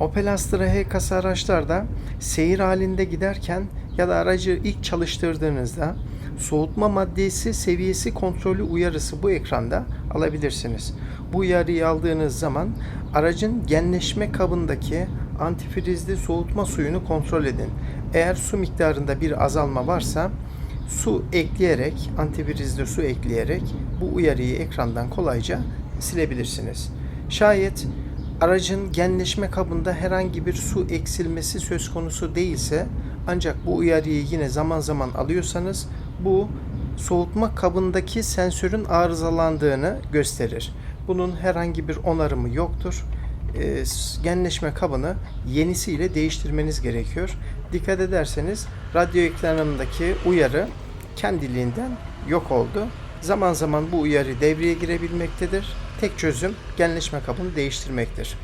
Opel Astra H kasa araçlarda seyir halinde giderken ya da aracı ilk çalıştırdığınızda soğutma maddesi seviyesi kontrolü uyarısı bu ekranda alabilirsiniz. Bu uyarıyı aldığınız zaman aracın genleşme kabındaki antifrizli soğutma suyunu kontrol edin. Eğer su miktarında bir azalma varsa su ekleyerek, antifrizli su ekleyerek bu uyarıyı ekrandan kolayca silebilirsiniz. Şayet aracın genleşme kabında herhangi bir su eksilmesi söz konusu değilse ancak bu uyarıyı yine zaman zaman alıyorsanız bu soğutma kabındaki sensörün arızalandığını gösterir. Bunun herhangi bir onarımı yoktur. S- genleşme kabını yenisiyle değiştirmeniz gerekiyor. Dikkat ederseniz radyo ekranındaki uyarı kendiliğinden yok oldu. Zaman zaman bu uyarı devreye girebilmektedir. Tek çözüm genleşme kabını değiştirmektir.